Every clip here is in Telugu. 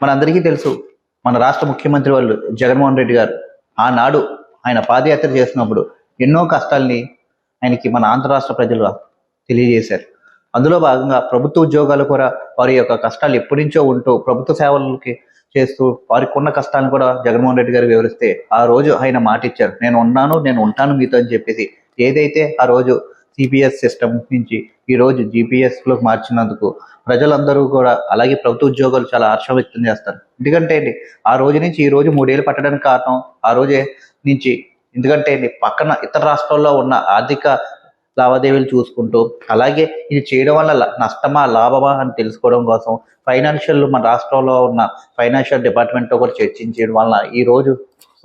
మనందరికీ తెలుసు మన రాష్ట్ర ముఖ్యమంత్రి వాళ్ళు జగన్మోహన్ రెడ్డి గారు ఆనాడు ఆయన పాదయాత్ర చేసినప్పుడు ఎన్నో కష్టాల్ని ఆయనకి మన ఆంధ్ర రాష్ట్ర ప్రజలు తెలియజేశారు. అందులో భాగంగా ప్రభుత్వ ఉద్యోగాలు కూడా వారి యొక్క కష్టాలు ఎప్పటి నుంచో ఉంటూ ప్రభుత్వ సేవలకి చేస్తూ వారికి ఉన్న కష్టాలను కూడా జగన్మోహన్ రెడ్డి గారు వివరిస్తే ఆ రోజు ఆయన మాట ఇచ్చారు నేను ఉన్నాను నేను ఉంటాను మీతో అని చెప్పేసి ఏదైతే ఆ రోజు సిపిఎస్ సిస్టమ్ నుంచి ఈ రోజు మార్చినందుకు ప్రజలందరూ కూడా అలాగే ప్రభుత్వ ఉద్యోగాలు చాలా హర్షం వ్యక్తం చేస్తారు. ఎందుకంటే అండి ఆ రోజు నుంచి ఈ రోజు మూడేళ్ళు పట్టడానికి కారణం ఆ రోజే నుంచి ఎందుకంటే అండి పక్కన ఇతర రాష్ట్రాల్లో ఉన్న ఆర్థిక లావాదేవీలు చూసుకుంటూ అలాగే ఇది చేయడం వల్ల నష్టమా లాభమా అని తెలుసుకోవడం కోసం ఫైనాన్షియల్ మన రాష్ట్రంలో ఉన్న ఫైనాన్షియల్ డిపార్ట్మెంట్తో కూడా చర్చించడం వల్ల ఈ రోజు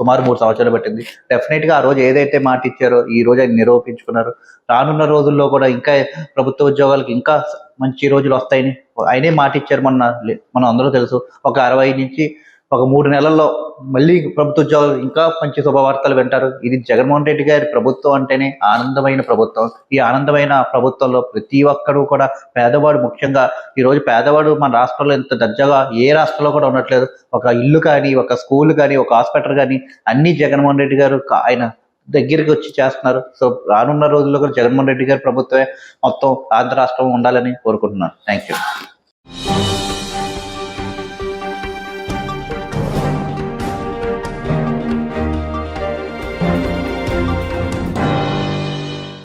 సుమారు మూడు సంవత్సరాలు పట్టింది. డెఫినెట్గా ఆ రోజు ఏదైతే మాట ఇచ్చారో ఈ రోజు ఆయన నిరూపించుకున్నారు. రానున్న రోజుల్లో కూడా ఇంకా ప్రభుత్వ ఉద్యోగాలకు ఇంకా మంచి రోజులు వస్తాయని ఆయనే మాట ఇచ్చారు మన మనం అందరూ తెలుసు. ఒక అరవై నుంచి ఒక మూడు నెలల్లో మళ్ళీ ప్రభుత్వ ఉద్యోగాలు ఇంకా మంచి శుభవార్తలు వింటారు. ఇది జగన్మోహన్ రెడ్డి గారి ప్రభుత్వం అంటేనే ఆనందమైన ప్రభుత్వం. ఈ ఆనందమైన ప్రభుత్వంలో ప్రతి ఒక్కరు కూడా పేదవాడు ముఖ్యంగా. ఈ రోజు పేదవాడు మన రాష్ట్రంలో ఇంత దర్జాగా ఏ రాష్ట్రంలో కూడా ఉండట్లేదు. ఒక ఇల్లు కానీ ఒక స్కూల్ కానీ ఒక హాస్పిటల్ కానీ అన్ని జగన్మోహన్ రెడ్డి గారు ఆయన దగ్గరికి వచ్చి చేస్తున్నారు. సో రానున్న రోజుల్లో కూడా జగన్మోహన్ రెడ్డి గారి ప్రభుత్వమే మొత్తం ఆంధ్ర రాష్ట్రం ఉండాలని కోరుకుంటున్నాను. Thank you